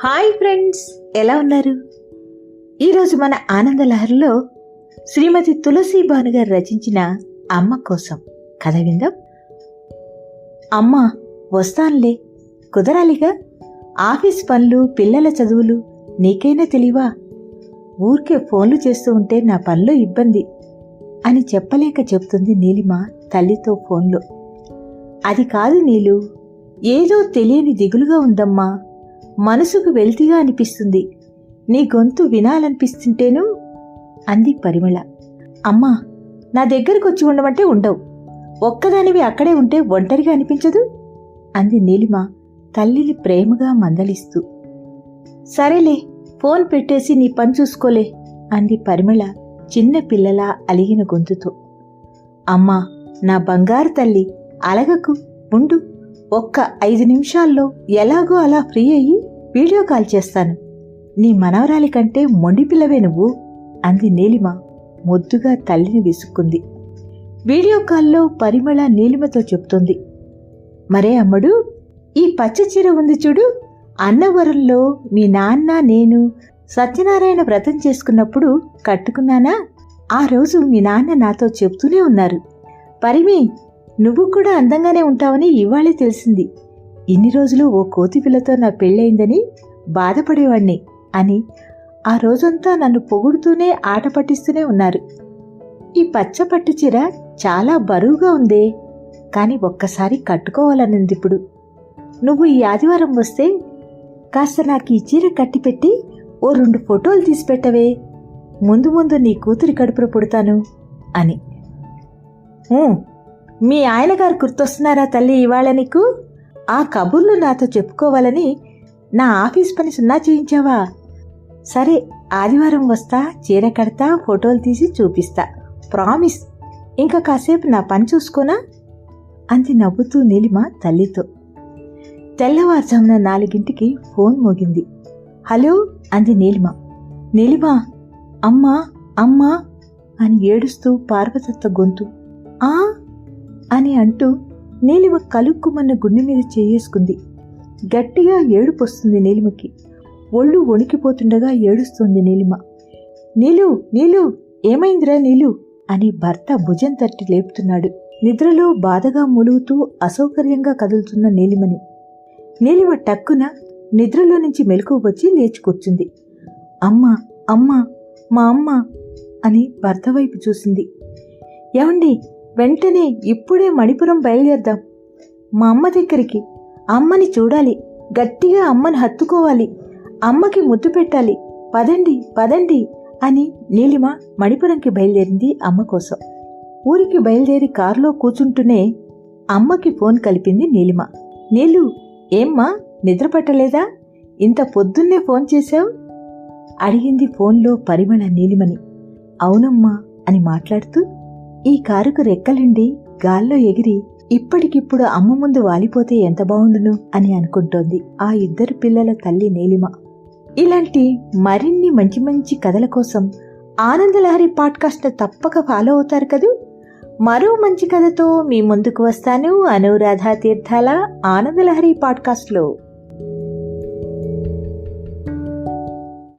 Hi friends ఎలా ఉన్నారు? ఈరోజు మన ఆనందలహరిలో శ్రీమతి తులసి భాను గారు రచించిన అమ్మ కోసం. కథ విందాం. అమ్మ వస్తానులే. కుదరాలిగా. ఆఫీస్ పనులు పిల్లల చదువులు నీకైనా తెలియవా ఊరికే ఫోన్లు చేస్తూ ఉంటే నా పనిలో ఇబ్బంది అని చెప్పలేక చెప్తుంది నీలిమ తల్లితో ఫోన్లో. అది కాదు నీలు ఏదో తెలియని దిగులుగా ఉందమ్మా. మనసుకు వెల్తిగా అనిపిస్తుంది. నీ గొంతు వినాలనిపిస్తుంటేను? అంది పరిమళ. అమ్మా నా దగ్గరకు వచ్చి ఉండమంటే ఉండవు. ఒక్కదానివి అక్కడే ఉంటే ఒంటరిగా అనిపించదు? అంది నీలిమ తల్లిని ప్రేమగా మందలిస్తూ. సరేలే ఫోన్ పెట్టేసి నీ పని చూసుకోలే అంది పరిమళ చిన్న పిల్లలా అలిగిన గొంతుతో. అమ్మా నా బంగారు తల్లి అలగకు ఉండు. ఒక్క ఐదు నిమిషాల్లో ఎలాగో అలా ఫ్రీ అయ్యి వీడియో కాల్ చేస్తాను. నీ మనవరాలి కంటే మొండి పిల్లవే నువ్వు అంది నీలిమ మొద్దుగా తల్లిని విసుక్కుంది. వీడియో కాల్లో పరిమళ నీలిమతో చెప్తుంది. మరే అమ్మడు ఈ పచ్చ చీర ఉంది చూడు అన్నవరంలో మీ నాన్న నేను సత్యనారాయణ వ్రతం చేసుకున్నప్పుడు కట్టుకున్నానా? ఆ రోజు మీ నాన్న నాతో చెప్తూనే ఉన్నారు. పరిమి నువ్వు కూడా అందంగానే ఉంటావని ఇవాళే తెలిసింది. ఇన్ని రోజులు ఓ కోతి పిల్లతో నా పెళ్ళయిందని బాధపడేవాణ్ణి అని ఆ రోజంతా నన్ను పొగుడుతూనే ఆట పట్టిస్తూనే ఉన్నారు. ఈ పచ్చ పట్టు చీర చాలా బరువుగా ఉందే కాని ఒక్కసారి కట్టుకోవాలనుంది ఇప్పుడు నువ్వు ఈ ఆదివారం వస్తే కాస్త నాకు ఈ చీర కట్టిపెట్టి ఓ రెండు ఫోటోలు తీసి పెట్టవే ముందు ముందు నీ కూతురి కడుపున పుడతాను అని. మీ ఆయనగారు గుర్తొస్తున్నారా తల్లి ఇవాళ నీకు? ఆ కబుర్లు నాతో చెప్పుకోవాలని నా ఆఫీస్ పని సున్నా చేయించావా? సరే ఆదివారం వస్తా చీర కడతా ఫోటోలు తీసి చూపిస్తా. ప్రామిస్. ఇంకా కాసేపు నా పని చూసుకోనా? అంది నవ్వుతూ నీలిమ తల్లితో. తెల్లవారుజామున నాలుగింటికి ఫోన్ మోగింది. హలో అంది నీలిమ. నీలిమ అమ్మా అమ్మా అని ఏడుస్తూ పార్వతత్వ గొంతు. ఆ అని అంటూ నీలిమ కలుక్కుమన్న గుండె మీద చేసుకుంది గట్టిగా ఏడుపొస్తుంది నీలిమకి. ఒళ్ళు వణికిపోతుండగా ఏడుస్తోంది నీలిమ. నీలు నీలు ఏమైందిరా నీలు? అని భర్త భుజం తట్టి లేపుతున్నాడు. నిద్రలో బాధగా ములుగుతూ అసౌకర్యంగా కదులుతున్న నీలిమని. నీలిమ టక్కున నిద్రలో నుంచి మెలకువ వచ్చి లేచి కూర్చుంది. అమ్మ అమ్మ మా అమ్మ అని భర్త వైపు చూసింది. ఏమండి వెంటనే ఇప్పుడే మణిపురం బయలుదేరదాం. మా అమ్మ దగ్గరికి అమ్మని చూడాలి. గట్టిగా అమ్మని హత్తుకోవాలి. అమ్మకి ముద్దు పెట్టాలి. పదండి పదండి అని నీలిమ మణిపురంకి బయలుదేరింది అమ్మ కోసం. ఊరికి బయలుదేరి కారులో కూర్చుంటూనే అమ్మకి ఫోన్ కలిపింది నీలిమ. నీలు ఏమ్మా నిద్ర పట్టలేదా? ఇంత పొద్దున్నే ఫోన్ చేశావు? అడిగింది ఫోన్లో పరిమళ నీలిమని. అవునమ్మా అని మాట్లాడుతూ ఈ కారుకు రెక్కలుండి గాల్లో ఎగిరి ఇప్పటికిప్పుడు అమ్మ ముందు వాలిపోతే ఎంత బావుండును అని అనుకుంటోంది ఆ ఇద్దరు పిల్లల తల్లి నీలిమ. ఇలాంటి మరిన్ని మంచి మంచి కథల కోసం ఆనందలహరి పాడ్కాస్ట్ తప్పక ఫాలో అవుతారు కదూ? మరో మంచి కథతో మీ ముందుకు వస్తాను. అనురాధ తీర్థాల ఆనందలహరి పాడ్కాస్ట్లో.